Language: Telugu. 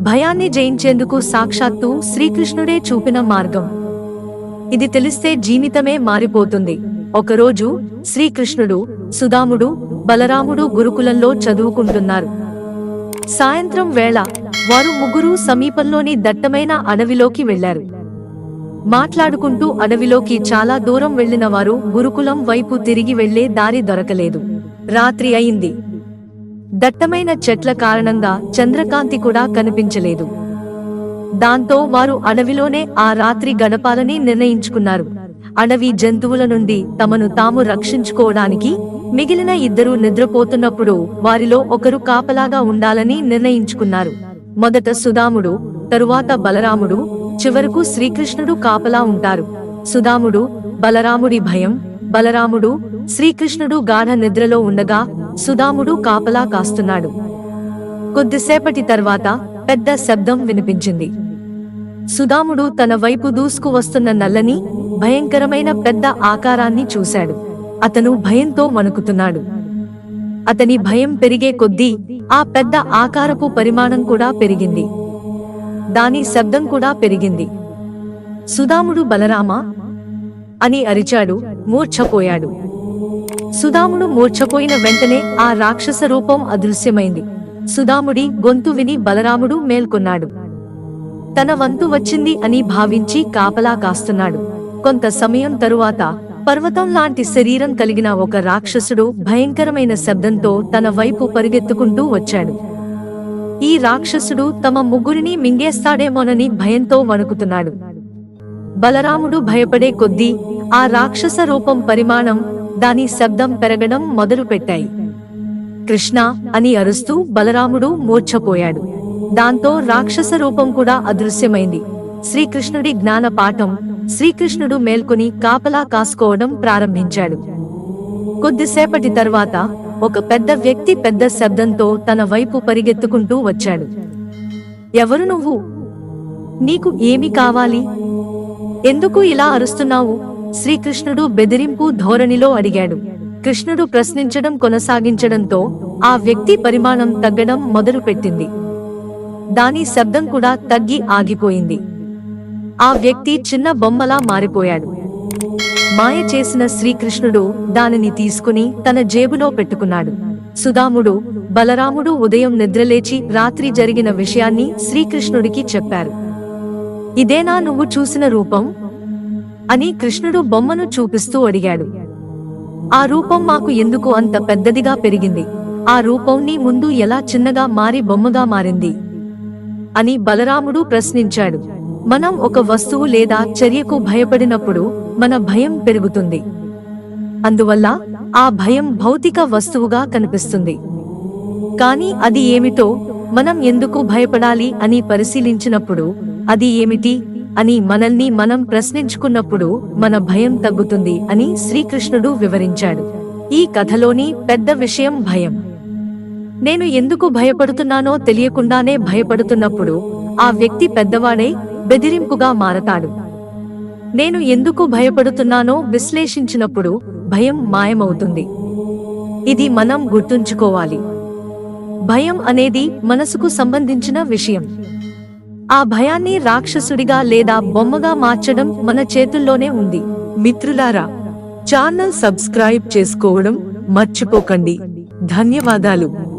భయాన్ని జయించేందుకు సాక్షాత్తు శ్రీకృష్ణుడే చూపిన మార్గం. ఇది తెలిస్తే జీవితమే మారిపోతుంది. ఒకరోజు శ్రీకృష్ణుడు సుదాముడు బలరాముడు గురుకులంలో చదువుకుంటున్నారు. సాయంత్రం వేళ వారు ముగ్గురు సమీపంలోని దట్టమైన అడవిలోకి వెళ్ళారు మాట్లాడుకుంటూ అడవిలోకి చాలా దూరం వెళ్ళిన వారు గురుకులం వైపు తిరిగి వెళ్ళే దారి దొరకలేదు. రాత్రి అయింది. దట్టమైన చెట్ల కారణంగా చంద్రకాంతి కూడా కనిపించలేదు. దాంతో వారు అడవిలోనే ఆ రాత్రి గడపాలని నిర్ణయించుకున్నారు. అడవి జంతువుల నుండి తమను తాము రక్షించుకోవడానికి మిగిలిన ఇద్దరు నిద్రపోతున్నప్పుడు వారిలో ఒకరు కాపలాగా ఉండాలని నిర్ణయించుకున్నారు. మొదట సుదాముడు తరువాత బలరాముడు చివరకు శ్రీకృష్ణుడు కాపలా ఉంటారు. సుదాముడు బలరాముడి భయం బలరాముడు శ్రీకృష్ణుడు గాఢ నిద్రలో ఉండగా సుదాముడు కాపలా కాస్తున్నాడు. కొద్దిసేపటి తర్వాత పెద్ద శబ్దం వినిపించింది. సుదాముడు తన వైపు దూసుకు వస్తున్న నల్లని భయంకరమైన పెద్ద ఆకారాన్ని చూశాడు. అతను భయంతో వణుకుతున్నాడు. అతని భయం పెరిగే కొద్దీ ఆ పెద్ద ఆకారపు పరిమాణం కూడా పెరిగింది. దాని శబ్దం కూడా పెరిగింది. సుదాముడు బలరామా అని అరిచాడు మూర్ఛపోయాడు. సుదాముడు మూర్ఛపోయిన వెంటనే ఆ రాక్షస రూపం అదృశ్యమైంది. సుదాముడి గొంతు విని బలరాముడు మేల్కొన్నాడు. తన వంతు వచ్చింది అని భావించి కాపలా కాస్తున్నాడు. కొంత సమయం తరువాత పర్వతం లాంటి శరీరం కలిగిన ఒక రాక్షసుడు భయంకరమైన శబ్దంతో తన వైపు పరిగెత్తుకుంటూ వచ్చాడు. ఈ రాక్షసుడు తమ ముగ్గురిని మింగేస్తాడేమోనని భయంతో వణుకుతున్నాడు. బలరాముడు భయపడే కొద్దీ ఆ రాక్షస రూపం పరిమాణం దాని శబ్దం పెరగడం మొదలుపెట్టాయి కృష్ణ అని అరుస్తూ బలరాముడు మూర్ఛపోయాడు. దాంతో రాక్షస రూపం కూడా అదృశ్యమైంది. శ్రీకృష్ణుడి జ్ఞాన పాఠం శ్రీకృష్ణుడు మేల్కొని కాపలా కాసుకోవడం ప్రారంభించాడు. కొద్దిసేపటి తర్వాత ఒక పెద్ద వ్యక్తి పెద్ద శబ్దంతో తన వైపు పరిగెత్తుకుంటూ వచ్చాడు. ఎవరు నువ్వు? నీకు ఏమి కావాలి? ఎందుకు ఇలా అరుస్తున్నావు? శ్రీకృష్ణుడు బెదిరింపు ధోరణిలో అడిగాడు. కృష్ణుడు ప్రశ్నించడం కొనసాగించడంతో ఆ వ్యక్తి పరిమాణం తగ్గడం మొదలుపెట్టింది. దాని శబ్దం కూడా తగ్గి ఆగిపోయింది. ఆ వ్యక్తి చిన్న బొమ్మలా మారిపోయాడు. మాయ చేసిన శ్రీకృష్ణుడు దానిని తీసుకుని తన జేబులో పెట్టుకున్నాడు. సుదాముడు బలరాముడు ఉదయం నిద్రలేచి రాత్రి జరిగిన విషయాన్ని శ్రీకృష్ణుడికి చెప్పారు. ఇదేనా నువ్వు చూసిన రూపం? అని కృష్ణుడు బొమ్మను చూపిస్తూ అడిగాడు. ఆ రూపం మాకు ఎందుకు అంత పెద్దదిగా పెరిగింది? ఆ రూపం నీ ముందు ఎలా చిన్నగా మారి బొమ్మగా మారింది? అని బలరాముడు ప్రశ్నించాడు. మనం ఒక వస్తువు లేదా చర్యకు భయపడినప్పుడు మన భయం పెరుగుతుంది. అందువల్ల ఆ భయం భౌతిక వస్తువుగా కనిపిస్తుంది. కానీ అది ఏమిటో మనం ఎందుకు భయపడాలి అని పరిశీలించినప్పుడు అది ఏమిటి? అని మనల్ని మనం ప్రశ్నించుకున్నప్పుడు మన భయం తగ్గుతుంది అని శ్రీకృష్ణుడు వివరించాడు. ఈ కథలోని పెద్ద విషయం భయం. నేను ఎందుకు భయపడుతున్నానో తెలియకుండానే భయపడుతున్నప్పుడు ఆ వ్యక్తి పెద్దవాడై బెదిరింపుగా మారతాడు. నేను ఎందుకు భయపడుతున్నానో విశ్లేషించినప్పుడు భయం మాయమవుతుంది. ఇది మనం గుర్తుంచుకోవాలి. భయం అనేది మనసుకు సంబంధించిన విషయం. ఆ భయాన్ని రాక్షసుడిగా లేదా బొమ్మగా మార్చడం మన చేతుల్లోనే ఉంది. మిత్రులారా ఛానల్ సబ్స్క్రైబ్ చేసుకోవడం మర్చిపోకండి. ధన్యవాదాలు.